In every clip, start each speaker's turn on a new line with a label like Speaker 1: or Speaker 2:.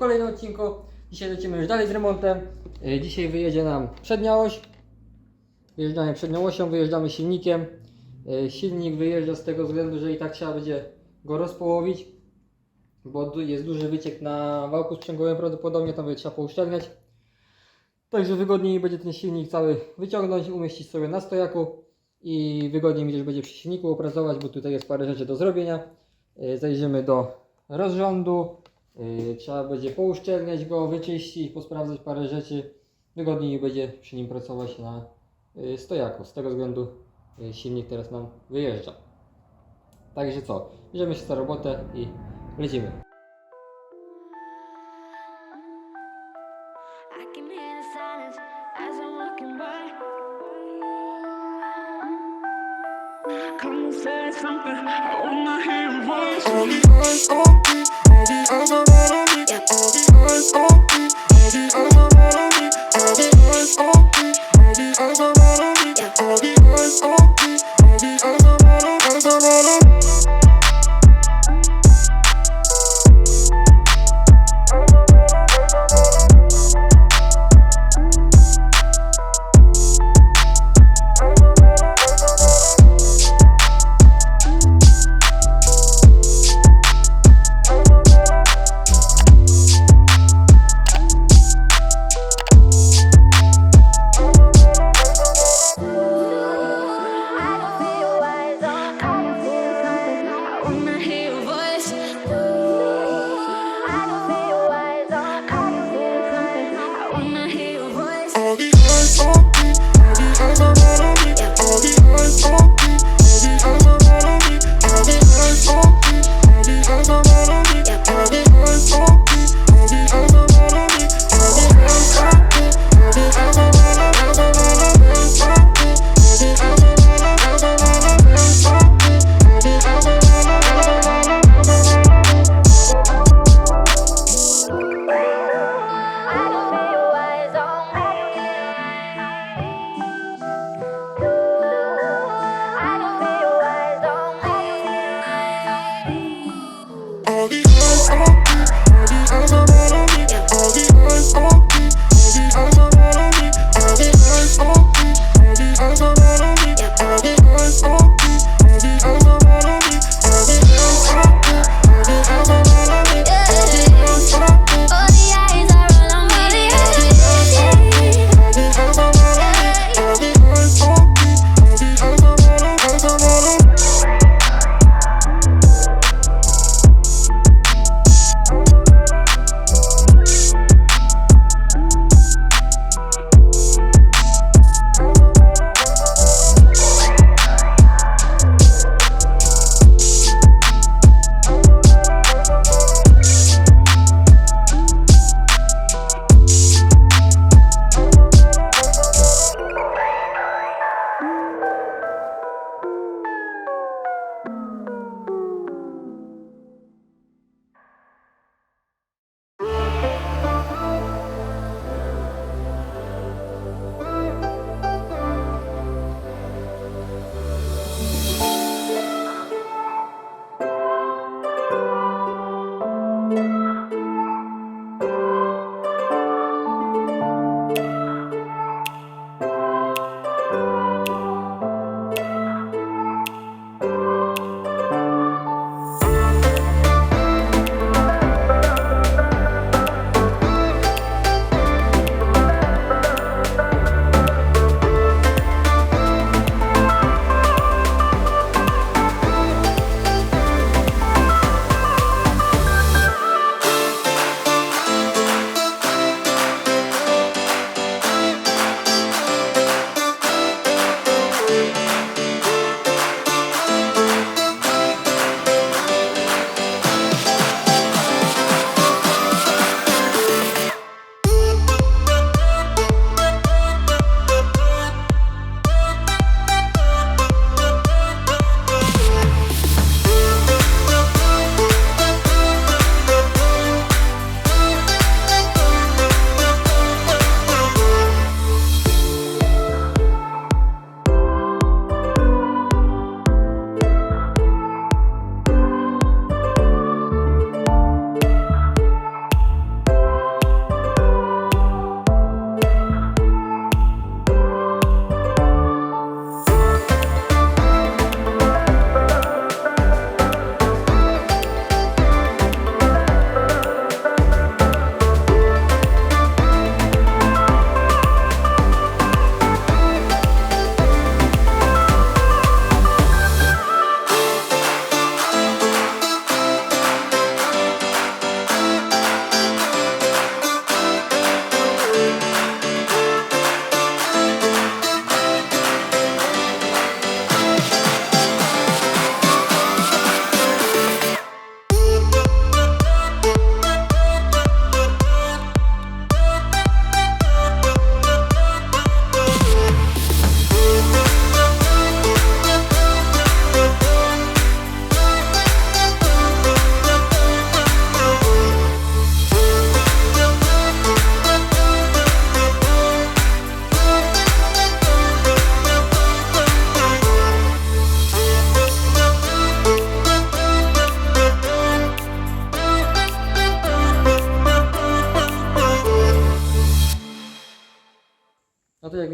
Speaker 1: kolejnym odcinku. Dzisiaj lecimy już dalej z remontem. E, dzisiaj wyjedzie nam przednia oś. Wyjeżdżamy przednią osią, wyjeżdżamy silnikiem. E, silnik wyjeżdża z tego względu, że i tak trzeba będzie go rozpołowić, bo jest duży wyciek na wałku sprzęgowym, prawdopodobnie tam będzie trzeba pouszczelniać. Także wygodniej będzie ten silnik cały wyciągnąć, umieścić sobie na stojaku i wygodniej mi też będzie przy silniku opracować, bo tutaj jest parę rzeczy do zrobienia. E, zajrzymy do rozrządu, E, trzeba będzie pouszczelniać go, wyczyścić, posprawdzać parę rzeczy. Wygodniej będzie przy nim pracować na e, stojaku. Z tego względu e, silnik teraz nam wyjeżdża. Także co, bierzemy się za robotę i lecimy.
Speaker 2: Come say something, I wanna hear your voice.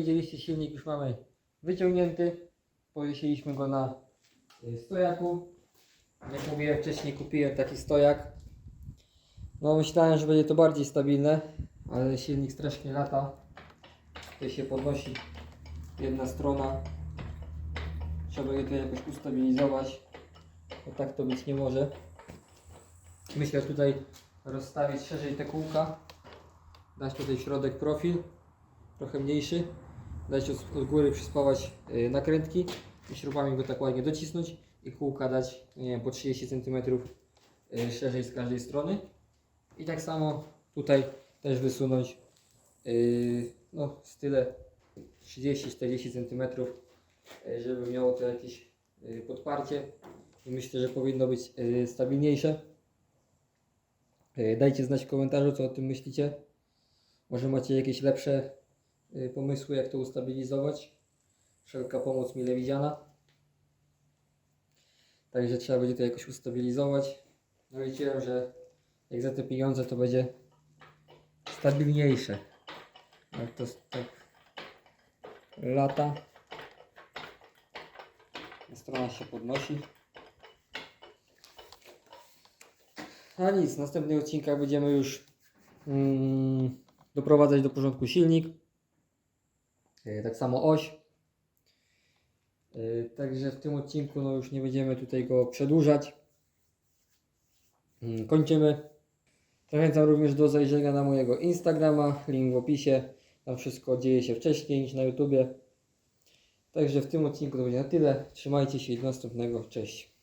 Speaker 1: Widzieliście, silnik już mamy wyciągnięty. Powiesiliśmy go na y, stojaku. Jak mówiłem wcześniej, kupiłem taki stojak. No myślałem, że będzie to bardziej stabilne, ale silnik strasznie lata. Tutaj się podnosi jedna strona. Trzeba je to jakoś ustabilizować. Bo tak to być nie może. Myślę tutaj rozstawić szerzej te kółka. Dać tutaj środek profil, trochę mniejszy. Dać od, góry przyspawać y, nakrętki i śrubami go tak ładnie docisnąć i kółka dać, wiem, po 30 cm y, szerzej z każdej strony. I tak samo tutaj też wysunąć yy, no, z tyle 30-40 cm, żeby miało to jakieś podparcie i myślę, że powinno być stabilniejsze. Dajcie znać w komentarzu, co o tym myślicie. Może macie jakieś lepsze pomysły, jak to ustabilizować. Wszelka pomoc mile widziana. Także trzeba będzie to jakoś ustabilizować. No liczyłem, że jak za te pieniądze to będzie stabilniejsze. Jak to tak lata. Strona się podnosi. A nic, w następnych odcinkach będziemy już mm, doprowadzać do porządku silnik. E, Tak samo oś. E, Także w tym odcinku no już nie będziemy tutaj go przedłużać. Mm, Kończymy. Zachęcam również do zajrzenia na mojego Instagrama, link w opisie. Tam wszystko dzieje się wcześniej niż na YouTubie. Także w tym odcinku to będzie na tyle. Trzymajcie się i do następnego. Cześć.